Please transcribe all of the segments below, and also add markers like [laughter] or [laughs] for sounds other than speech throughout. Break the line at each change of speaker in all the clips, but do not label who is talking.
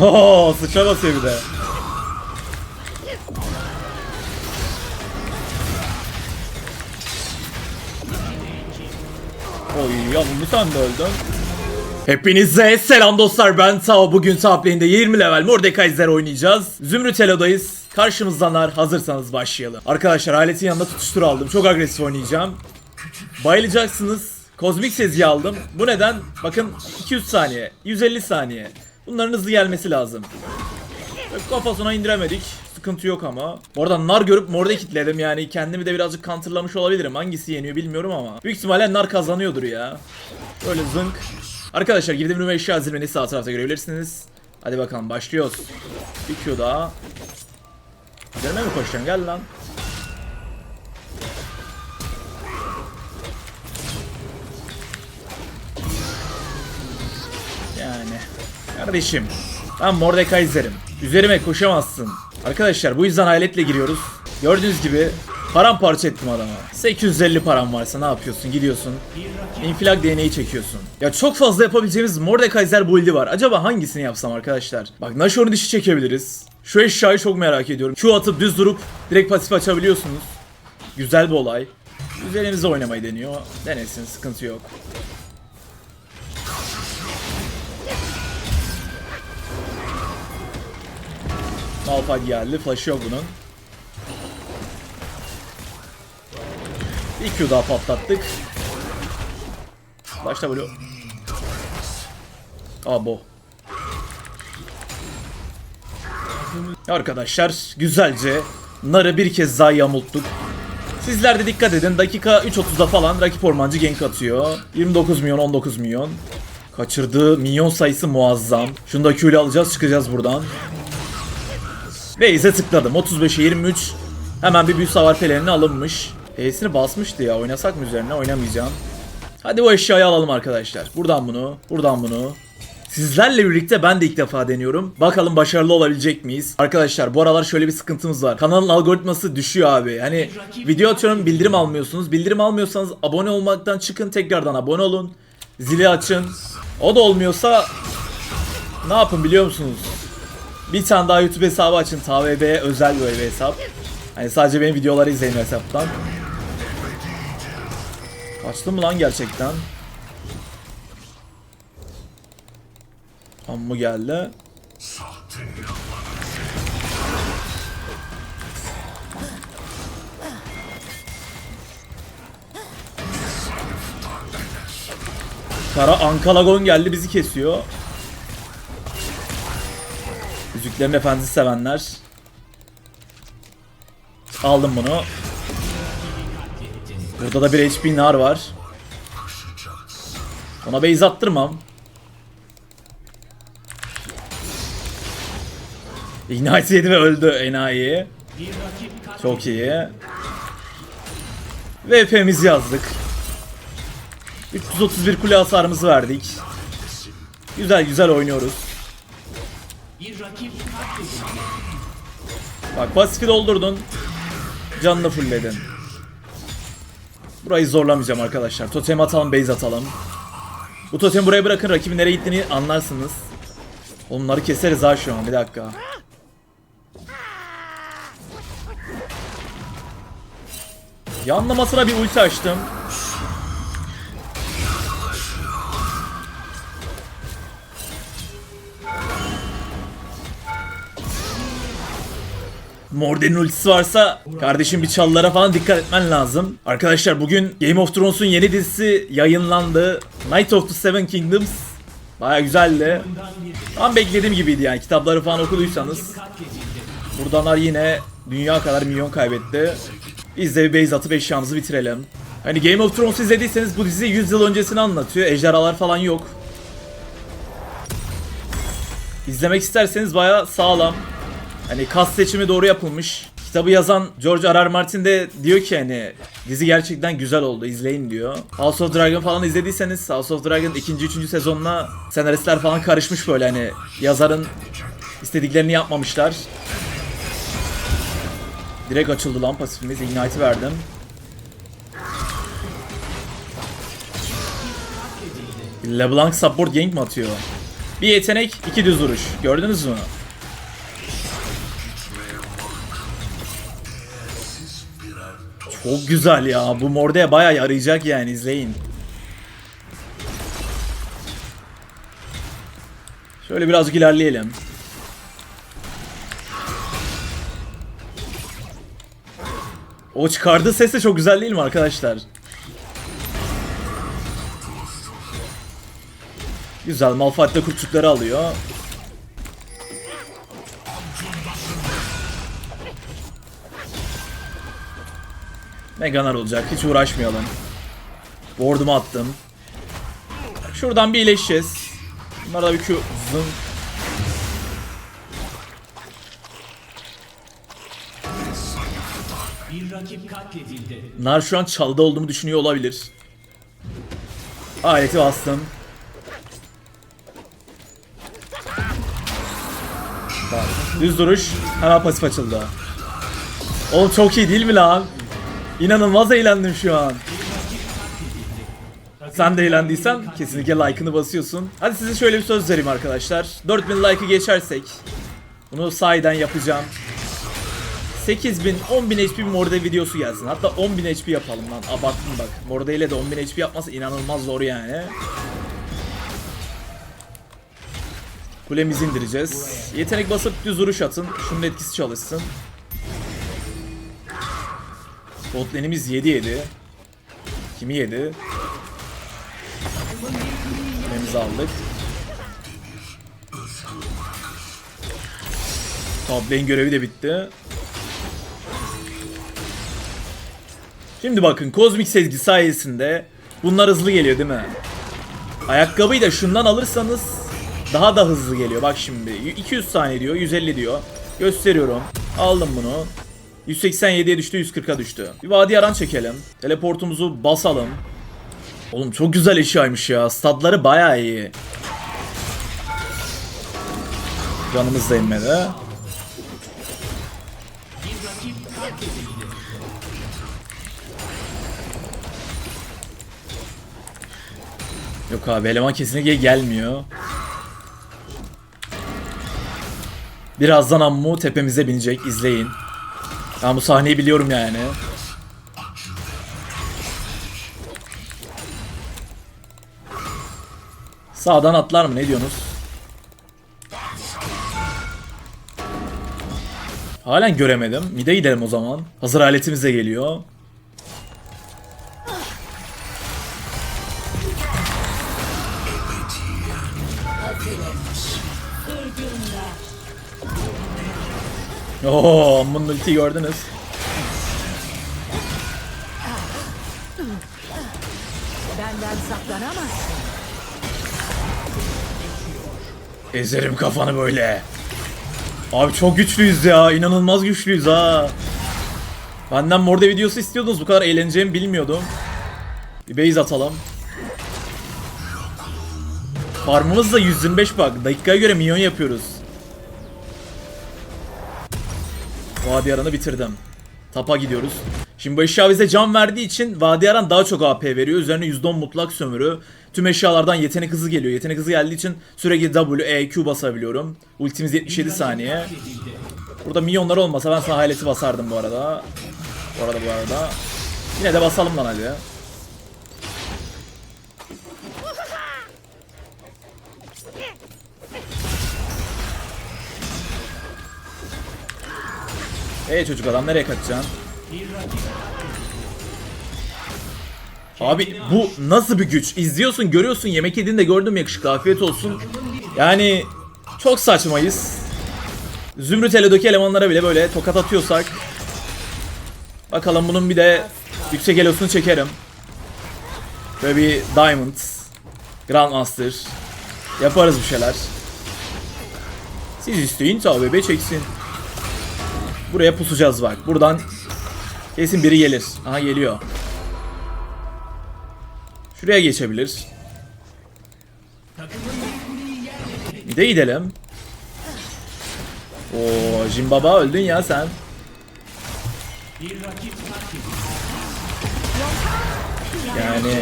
Oo sıçra basıyor bir de. Oy yanımı sen de öldün. Hepinize selam dostlar ben Tao. Bugün top lane'de 20 level Mordekaiser oynayacağız. Zümrüt Elo'dayız. Karşımızdanlar hazırsanız başlayalım. Arkadaşlar aletin yanında tutuştur aldım. Çok agresif oynayacağım. Bayılacaksınız. Kozmik sezgi aldım. Bu neden? Bakın 200 saniye, 150 saniye. Bunların hızlı gelmesi lazım. Kafasına indiremedik. Sıkıntı yok ama. Bu arada nar görüp morde kitledim yani kendimi de birazcık counterlamış olabilirim. Hangisi yeniyor bilmiyorum ama. Büyük ihtimalle nar kazanıyordur ya. Böyle zınk. Arkadaşlar girdiğim ürün ve eşya zirveni sağ tarafta görebilirsiniz. Hadi bakalım başlıyoruz. Bir Q daha. Üzerine mi koşacaksın gel lan. Kardeşim. Ben Mordekaiser'im. Üzerime koşamazsın. Arkadaşlar bu yüzden hayaletle giriyoruz. Gördüğünüz gibi paramparça ettim adama. 850 param varsa ne yapıyorsun? Gidiyorsun. İnfilak DNA'yı çekiyorsun. Ya çok fazla yapabileceğimiz Mordekaiser build'i var. Acaba hangisini yapsam arkadaşlar? Bak Nashor'un dişi çekebiliriz. Şu eşyayı çok merak ediyorum. Q atıp düz durup direkt pasif açabiliyorsunuz. Güzel bir olay. Üzerinize oynamayı deniyor. Denesin sıkıntı yok. Malphite geldi. Flash'ı yok bunun. Bir Q daha patlattık. Başta böyle. Abo. Arkadaşlar güzelce narı bir kez daha yamulttuk. Sizler de dikkat edin. Dakika 3.30'da falan rakip ormancı gank atıyor. 29 milyon 19 milyon. Kaçırdığı milyon sayısı muazzam. Şunu da Q'yle alacağız çıkacağız buradan. Base'e tıkladım. 35'e 23. Hemen bir büyü savar pelerini alınmış. E'sini basmıştı ya. Oynasak mı üzerine? Oynamayacağım. Hadi bu eşyayı alalım arkadaşlar. Buradan bunu, buradan bunu. Sizlerle birlikte ben de ilk defa deniyorum. Bakalım başarılı olabilecek miyiz? Arkadaşlar bu aralar şöyle bir sıkıntımız var. Kanalın algoritması düşüyor abi. Hani video atıyorum bildirim almıyorsunuz. Bildirim almıyorsanız abone olmaktan çıkın tekrardan abone olun. Zili açın. O da olmuyorsa ne yapın biliyor musunuz? Bir tane daha YouTube hesabı açın. TVB özel böyle bir hesap. Hani sadece benim videoları izleyin hesaptan. Kaçtı mı lan gerçekten? Amma geldi. Kara Ankalagon geldi bizi kesiyor. Yüzüklerin Efendisi sevenler. Aldım bunu. Burada da bir HP nar var. Ona base attırmam. Ignite yedi ve öldü enayi. Çok iyi. VP'mizi yazdık. 331 kule hasarımızı verdik. Güzel güzel oynuyoruz. Bak pasifi doldurdun. Canını fullledin. Burayı zorlamayacağım arkadaşlar. Totem atalım, base atalım. Bu totemi buraya bırakın rakibin nereye gittiğini anlarsınız. Onları keseriz ha şu an bir dakika. Yanlamasına bir ulti açtım. Morden'in ultisi varsa kardeşim bir çalılara falan dikkat etmen lazım. Arkadaşlar bugün Game of Thrones'un yeni dizisi yayınlandı. Night of the Seven Kingdoms. Baya güzeldi. Tam beklediğim gibiydi yani kitapları falan okuduysanız. Buradanlar yine dünya kadar milyon kaybetti. Biz de bir base atıp eşyamızı bitirelim. Hani Game of Thrones izlediyseniz bu dizi 100 yıl öncesini anlatıyor. Ejderhalar falan yok. İzlemek isterseniz baya sağlam. Hani kas seçimi doğru yapılmış. Kitabı yazan George R. R. Martin de diyor ki hani dizi gerçekten güzel oldu izleyin diyor. House of Dragon falan izlediyseniz House of Dragon 2. 3. sezonuna senaristler falan karışmış böyle hani yazarın istediklerini yapmamışlar. Direkt açıldı lan pasifimiz. Ignite'i verdim. LeBlanc support gank mi atıyor? Bir yetenek, iki düz vuruş. Gördünüz mü? Çok güzel ya. Bu Morde'ye bayağı yarayacak yani izleyin. Şöyle birazcık ilerleyelim. O çıkardığı ses de çok güzel değil mi arkadaşlar? Güzel Malphite de kurtçukları alıyor. Meganar olacak hiç uğraşmayalım. Ward'umu attım. Şuradan bir iyileşeceğiz. Bunlara da bir Q zın. Nar şu an çalda olduğumu düşünüyor olabilir. Aleti bastım. Düz duruş. Hemen pasif açıldı. Oğlum çok iyi değil mi lan? İnanılmaz eğlendim şu an. Sen de eğlendiysen kesinlikle like'ını basıyorsun. Hadi size şöyle bir söz vereyim arkadaşlar. 4000 like'ı geçersek bunu sahiden yapacağım. 8000 10000 HP Morde videosu gelsin. Hatta 10000 HP yapalım lan. Abarttım bak. Morde ile de 10000 HP yapması inanılmaz zor yani. Kulemizi indireceğiz. Yetenek basıp düz vuruş atın. Şunun etkisi çalışsın. Botlenimiz 7 yedi. Kimi yedi? Kulemizi aldık. Top lane görevi de bitti. Şimdi bakın kozmik sezgi sayesinde bunlar hızlı geliyor değil mi? Ayakkabıyı da şundan alırsanız daha da hızlı geliyor. Bak şimdi 200 saniye diyor 150 diyor. Gösteriyorum. Aldım bunu. 187'ye düştü 140'a düştü. Bir vadi aran çekelim. Teleportumuzu basalım. Oğlum çok güzel eşyaymış ya. Statları bayağı iyi. Canımız da inmedi. Yok abi eleman kesinlikle gelmiyor. Birazdan Ammu tepemize binecek izleyin. Ben bu sahneyi biliyorum yani. Sağdan atlar mı ne diyorsunuz? Halen göremedim. Mide gidelim o zaman. Hazır aletimiz de geliyor. Oo, Ammu'nun ultiyi gördünüz.
Benden saklanamazsın.
Ezerim kafanı böyle. Abi çok güçlüyüz ya. inanılmaz güçlüyüz ha. Benden morde videosu istiyordunuz. Bu kadar eğleneceğimi bilmiyordum. Bir base atalım. Farmımız da 125 bak. Dakikaya göre minyon yapıyoruz. Vadi Aran'ı bitirdim. Tapa gidiyoruz. Şimdi bu eşya bize can verdiği için Vadi Aran daha çok AP veriyor. Üzerine %10 mutlak sömürü. Tüm eşyalardan yetenek hızı geliyor. Yetenek hızı geldiği için sürekli W, E, Q basabiliyorum. Ultimiz 77 saniye. Burada milyonlar olmasa ben sana basardım bu arada. Bu arada bu arada. Yine de basalım lan hadi. Hey çocuk adam nereye kaçacaksın? Abi bu nasıl bir güç? İzliyorsun, görüyorsun, yemek yediğini de gördüm yakışıklı. Afiyet olsun. Yani çok saçmayız. Zümrüt Elo'daki elemanlara bile böyle tokat atıyorsak. Bakalım bunun bir de yüksek elosunu çekerim. Böyle bir Diamond, Grandmaster. Yaparız bir şeyler. Siz isteyin tabi be çeksin. Buraya pusacağız bak. Buradan kesin biri gelir. Aha geliyor. Şuraya geçebilir. Bir de gidelim. Oo, Jimbaba öldün ya sen. Yani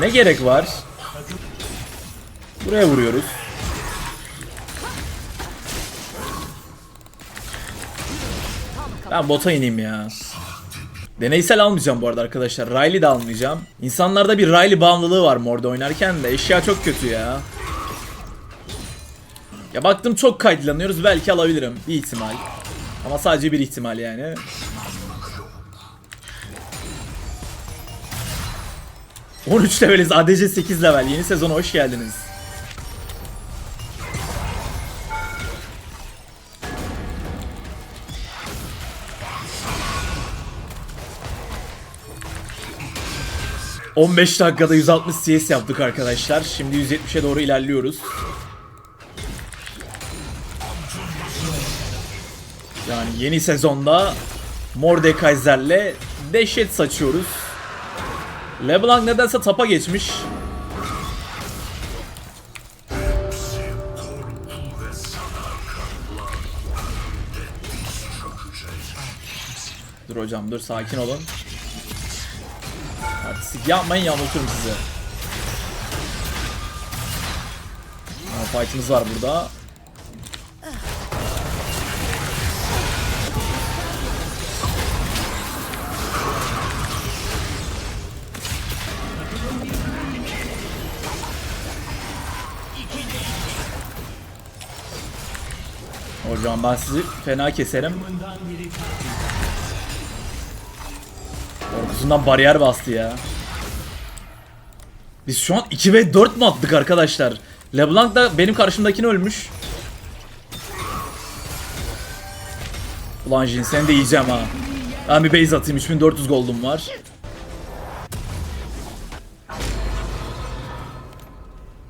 ne gerek var? Buraya vuruyoruz. Ben bota ineyim ya. Deneysel almayacağım bu arada arkadaşlar. Riley de almayacağım. İnsanlarda bir Riley bağımlılığı var morda oynarken de. Eşya çok kötü ya. Ya baktım çok kayıtlanıyoruz. Belki alabilirim. Bir ihtimal. Ama sadece bir ihtimal yani. ...13 leveliz. ADC 8 level. Yeni sezona hoş geldiniz. ...15 dakikada 160 CS yaptık arkadaşlar. Şimdi 170'e doğru ilerliyoruz. Yani yeni sezonda Mordekaiser'le dehşet saçıyoruz. LeBlanc nedense tapa geçmiş. Dur hocam dur sakin olun. Artistik yapmayın yamulturum sizi. Fight'ımız var burada. Hocam ben sizi fena keserim. Korkusundan bariyer bastı ya. Biz şu an 2 ve 4 mu attık arkadaşlar? LeBlanc da benim karşımdakini ölmüş. Ulan Jin seni de yiyeceğim ha. Ben bir base atayım 3400 gold'um var.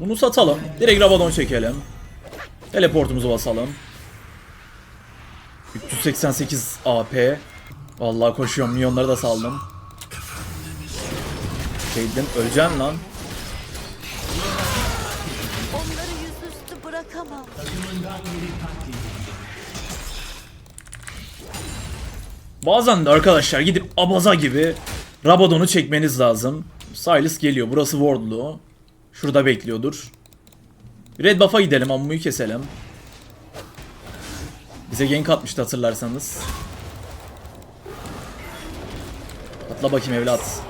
Bunu satalım. Direkt Rabadon çekelim. Teleportumuzu basalım. 388 AP. Vallahi koşuyorum. Milyonları da saldım. Şeydim öleceksin lan.
Onları yüzüstü bırakamam.
Bazen de arkadaşlar gidip abaza gibi Rabadon'u çekmeniz lazım. Silas geliyor. Burası Wardlu. Şurada bekliyordur. Red buff'a gidelim. Ammu'yu keselim. Bize gank atmıştı hatırlarsanız. Atla bakayım evlat.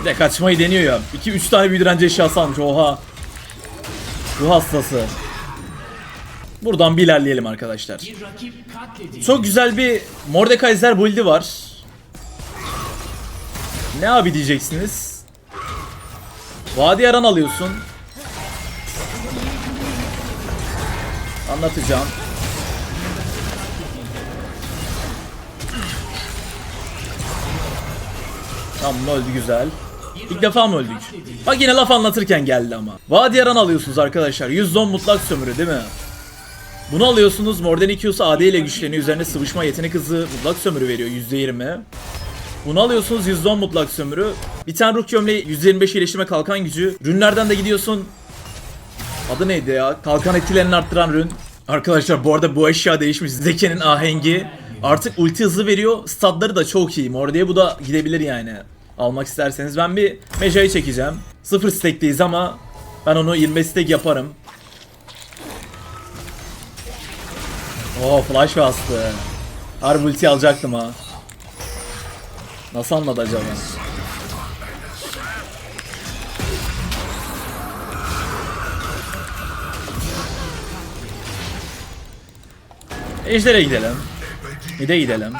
Bir de kaçmayı deniyor ya. 2-3 tane büyü direnci eşyası almış. Oha. Ruh hastası. Buradan bir ilerleyelim arkadaşlar. Çok güzel bir Mordekaiser build'i var. Ne abi diyeceksiniz? Vadi Yaran alıyorsun. Anlatacağım. Tamam öldü güzel. İlk defa mı öldük? Bak yine laf anlatırken geldi ama. Vadi Yaran alıyorsunuz arkadaşlar. 110 mutlak sömürü değil mi? Bunu alıyorsunuz. Morden 2 AD ile güçleniyor. Üzerine sıvışma yetenek hızı mutlak sömürü veriyor %20. Bunu alıyorsunuz %10 mutlak sömürü. Bir tane ruh gömleği %25 iyileştirme kalkan gücü. Rünlerden de gidiyorsun. Adı neydi ya? Kalkan etkilerini arttıran rün. Arkadaşlar bu arada bu eşya değişmiş. Zeke'nin ahengi. Artık ulti hızı veriyor. Statları da çok iyi. Morde'ye bu da gidebilir yani. Almak isterseniz. Ben bir Meja'yı çekeceğim. Sıfır stack'teyiz ama ben onu 25 stack yaparım. Oo flash bastı. Harbi ulti alacaktım ha. Nasıl anladı acaba? Ejder'e gidelim. Mide gidelim.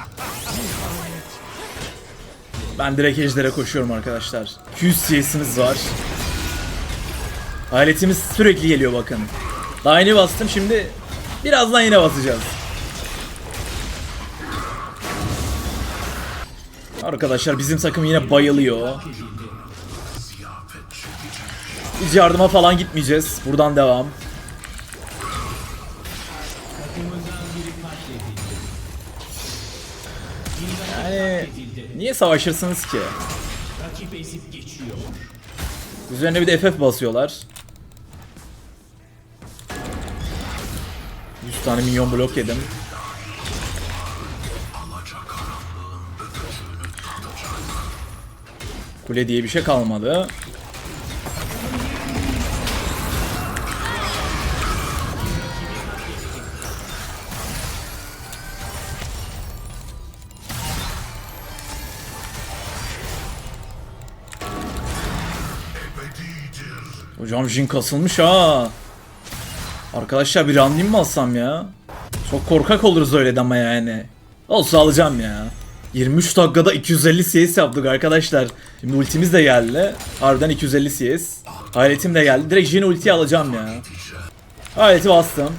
Ben direkt Ejder'e koşuyorum arkadaşlar. 200 CS'imiz var. Aletimiz sürekli geliyor bakın. Daha yeni bastım şimdi birazdan yine basacağız. Arkadaşlar bizim takım yine bayılıyor. Biz yardıma falan gitmeyeceğiz. Buradan devam. Niye savaşırsınız ki?
Rakip ezip geçiyor.
Üzerine bir de FF basıyorlar. 100 tane minyon blok yedim. Kule diye bir şey kalmadı. Hocam Jin kasılmış ha. Arkadaşlar bir anlayayım mı alsam ya? Çok korkak oluruz öyle de ama yani. Olsa alacağım ya. 23 dakikada 250 CS yaptık arkadaşlar. Şimdi ultimiz de geldi. Harbiden 250 CS. Hayretim de geldi. Direkt Jin ultiyi alacağım ya. Hayreti bastım.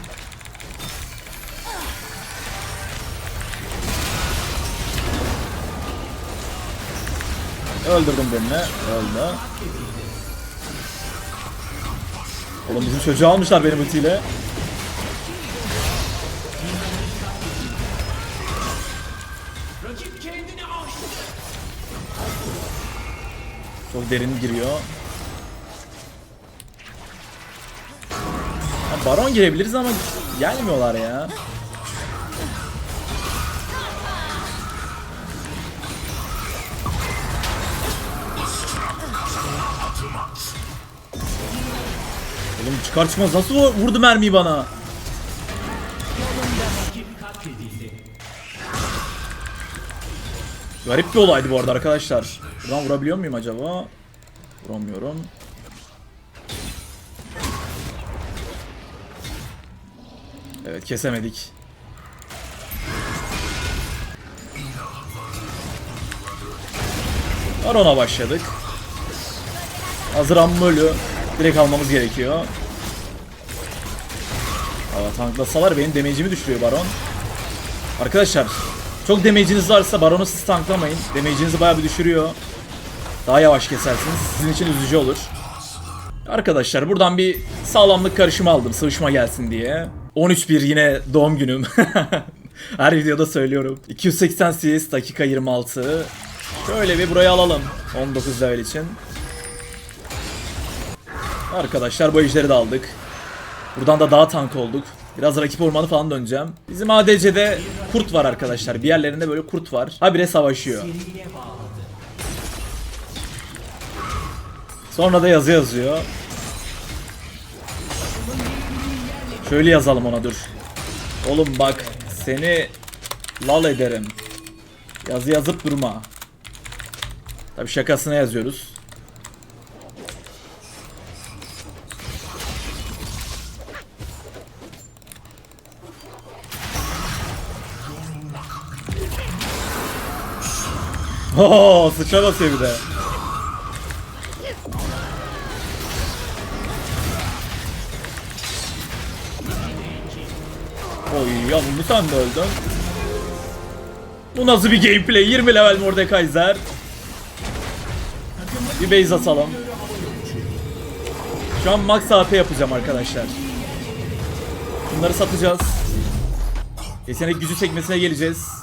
Öldürdüm birini. Öldü. Oğlum bizim çocuğu almışlar benim ultiyle. Çok derin giriyor. Ha, Baron girebiliriz ama gelmiyorlar ya. Oğlum çıkar çıkmaz nasıl vurdu mermiyi bana? Garip bir olaydı bu arada arkadaşlar. Buradan vurabiliyor muyum acaba? Vuramıyorum. Evet kesemedik. Baron'a başladık. Hazır Ammölü direkt almamız gerekiyor. Aa, tanklasalar benim damage'imi düşürüyor Baron. Arkadaşlar çok damage'iniz varsa Baron'u siz tanklamayın. Damage'inizi bayağı bir düşürüyor. Daha yavaş kesersiniz. Sizin için üzücü olur. Arkadaşlar buradan bir sağlamlık karışımı aldım sıvışma gelsin diye. 13-1 yine doğum günüm. [laughs] Her videoda söylüyorum. 280 CS dakika 26. Şöyle bir buraya alalım. 19 level için. Arkadaşlar bu ejderi de aldık. Buradan da daha tank olduk. Biraz rakip ormanı falan döneceğim. Bizim ADC'de kurt var arkadaşlar. Bir yerlerinde böyle kurt var. Habire savaşıyor. Sonra da yazı yazıyor. Şöyle yazalım ona dur. Oğlum bak seni lal ederim. Yazı yazıp durma. Tabi şakasına yazıyoruz. Oo, sıçra basıyor bir de. Oy ya bunu sen de öldün. Bu nasıl bir gameplay? 20 level Mordekaiser. Bir base atalım. Şu an max AP yapacağım arkadaşlar. Bunları satacağız. Yetenek gücü çekmesine geleceğiz.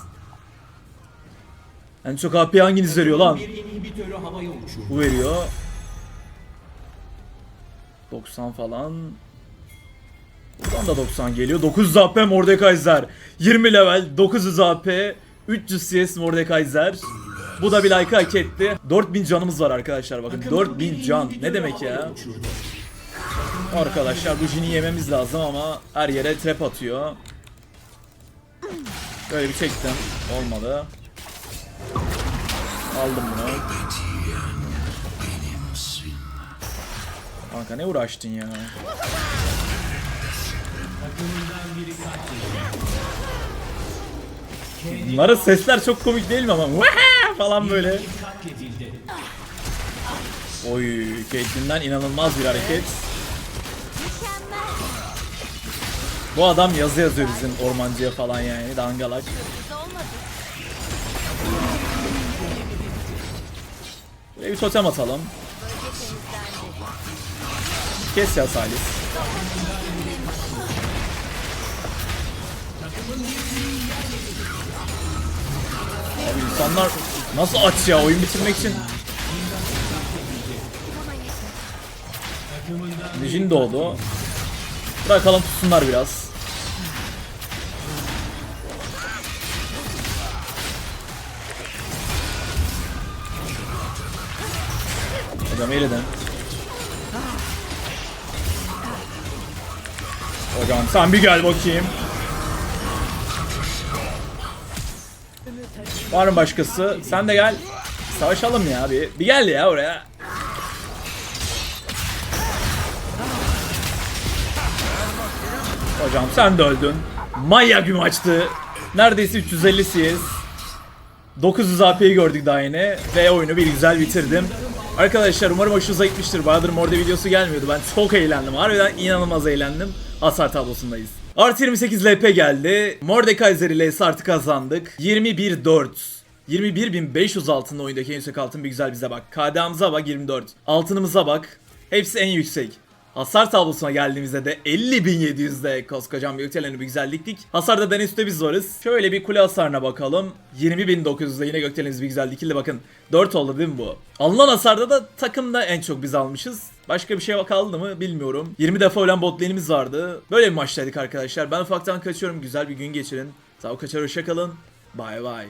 En çok AP hanginiz veriyor lan?
Bir inhibitörü havaya.
Bu veriyor. 90 falan. Buradan da 90 geliyor. 900 AP Mordekaiser. 20 level 900 AP 300 CS Mordekaiser. Bu da bir like hak etti. 4000 canımız var arkadaşlar bakın. 4000 can. Ne demek ya? Arkadaşlar bu jini yememiz lazım ama her yere trap atıyor. Böyle bir çektim. Olmadı. Aldım bunu. Kanka ne uğraştın ya?
Takımından biri katledildi.
Bunların sesler çok komik değil mi ama? Falan böyle. Oy, Caitlyn'den inanılmaz bir hareket. Bu adam yazı yazıyor bizim ormancıya falan yani dangalak. Buraya bir totem atalım. Kes ya Salis. Abi insanlar nasıl aç ya oyun bitirmek için. Jin doğdu. Bırakalım tutsunlar biraz. Adam eleden. Hocam sen bir gel bakayım. Var mı başkası? Sen de gel. Savaşalım ya bir. Bir gel ya oraya. Hocam sen de öldün. Manyak bir maçtı. Neredeyse 350 CS. 900 AP'yi gördük daha yine ve oyunu bir güzel bitirdim. Arkadaşlar umarım hoşunuza gitmiştir. Bayağıdır Morde videosu gelmiyordu. Ben çok eğlendim. Harbiden inanılmaz eğlendim. Hasar tablosundayız. Artı 28 LP geldi. Mordekaiser ile artı kazandık. 21-4. 21.500 altınlı oyundaki en yüksek altın bir güzel bize bak. KDA'mıza bak 24. Altınımıza bak. Hepsi en yüksek. Hasar tablosuna geldiğimizde de 50.700'de koskocaman bir gökdeleni bir güzelliktik. Hasarda en üstte biz varız. Şöyle bir kule hasarına bakalım. 20.900'de yine gökdelenimiz bir güzel dikildi bakın. 4 oldu değil mi bu? Alınan hasarda da takımda en çok biz almışız. Başka bir şey kaldı mı bilmiyorum. 20 defa ölen bot vardı. Böyle bir maçtaydık arkadaşlar. Ben ufaktan kaçıyorum. Güzel bir gün geçirin. Sağ ol kaçar hoşçakalın. Bye bye.